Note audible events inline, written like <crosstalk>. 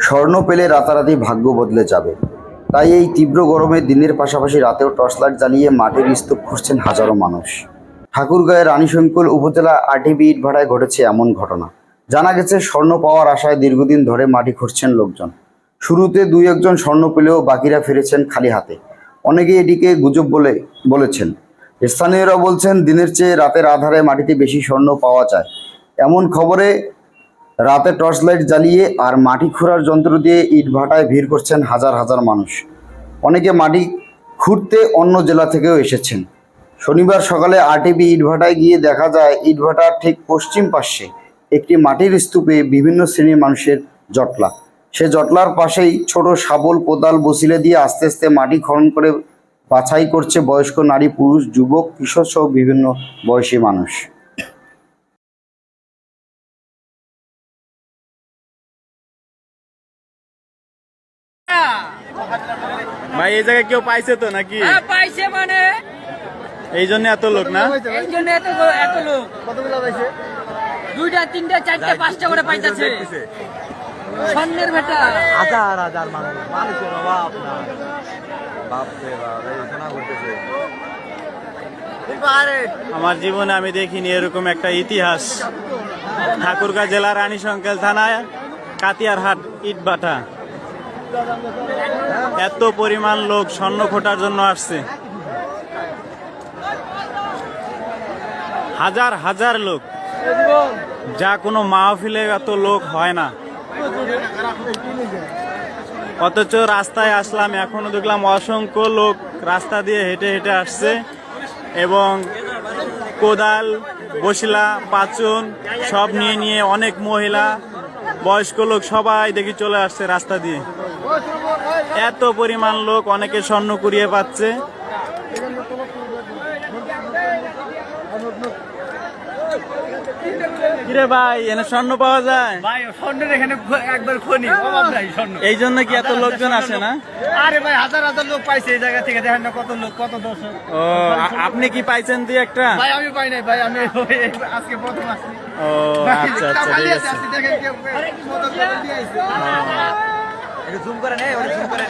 স্বর্ণ পেলে রাতারাতি ভাগ্য বদলে যাবে। তাই এই তীব্র গরমে দিনের পাশাপাশি রাতেও টর্চ লাইট জ্বালিয়ে মাটির স্তূপ খুঁজছেন হাজারো মানুষ। ঠাকুরগাঁয়ের রানীশঙ্কুল উপজেলা আরটিবি ইটভাটায় ঘটেছে এমন ঘটনা। জানা গেছে, স্বর্ণ পাওয়ার আশায় দীর্ঘদিন ধরে মাটি খুঁড়ছেন লোকজন। শুরুতে দুই একজন স্বর্ণ পেলেও বাকিরা ফিরেছেন খালি হাতে। অনেকে এটিকে গুজব বলে, বলেছেন। স্থানীয়রা বলছেন, দিনের চেয়ে রাতের আধারে মাটিতে বেশি স্বর্ণ পাওয়া যায়। এমন খবরে রাতে টর্চ লাইট জ্বালিয়ে আর মাটি খোঁড়ার যন্ত্র দিয়ে ইট ভাটায় ভিড় করছেন হাজার হাজার মানুষ। অনেকে মাটি খুঁড়তে অন্য জেলা থেকেও এসেছেন। শনিবার সকালে আরটিবি ইটভাটায় গিয়ে দেখা যায় ইটভাটার ঠিক পশ্চিম পাশে একটি মাটির স্তূপে বিভিন্ন শ্রেণির মানুষের জটলা। সে জটলার পাশেই ছোট শাবল কোদাল বসিলে দিয়ে আস্তে আস্তে মাটি খনন করে বাছাই করছে বয়স্ক নারী, পুরুষ, যুবক, কিশোর সহ বিভিন্ন বয়সী মানুষ। ভাই এই জায়গায় কেউ পাইছে তো নাকি? হ্যাঁ পাইছে মানে। এই জন্য এত লোক না? এই জন্য এত এত লোক। দুইটা তিনটা চারটা পাঁচটা করে পাইতেছে। স্বর্ণের ভেটা। হাজার হাজার মানুষ। মানুষের অভাব না। বাপরে বাপ এই শোনা করতেছে আমার জীবনে আমি দেখিনি এরকম একটা ইতিহাস। ঠাকুরগাঁ জেলার রানী সংকেল থানায় কাতিয়ারহাট ইটবাটা এত পরিমাণ লোক স্বর্ণ খোটার জন্য আসছে। হাজার হাজার লোক। যা কোনো মাহফিলে এত লোক হয় না। অথচ রাস্তায় আসলাম, এখনও দেখলাম অসংখ্য লোক রাস্তা দিয়ে হেঁটে হেঁটে আসছে এবং কোদাল, বসিলা পাচন সব নিয়ে নিয়ে অনেক মহিলা, বয়স্ক লোক সবাই দেখি চলে আসছে রাস্তা দিয়ে। এত পরিমাণ লোক অনেকে স্বর্ণ কুড়িয়ে পাচ্ছে। কিরে ভাই এনে স্বর্ণ পাওয়া যায়? ভাই স্বর্ণের এখানে একবার খনি অভাব নাই স্বর্ণ। এই জন্য কি এত লোকজন আসে না? আরে ভাই হাজার হাজার লোক পাইছে এই জায়গা থেকে দেখেন না কত লোক কত দর্শক। ও আপনি কি পাইছেন দুই একটা? ভাই আমি পাই নাই ভাই আমি <laughs> আজকে প্রথম আসছি। ও আচ্ছা আচ্ছা <laughs> ঠিক আছে। দেখেন কেউ একটু জুম করে নে জুম করে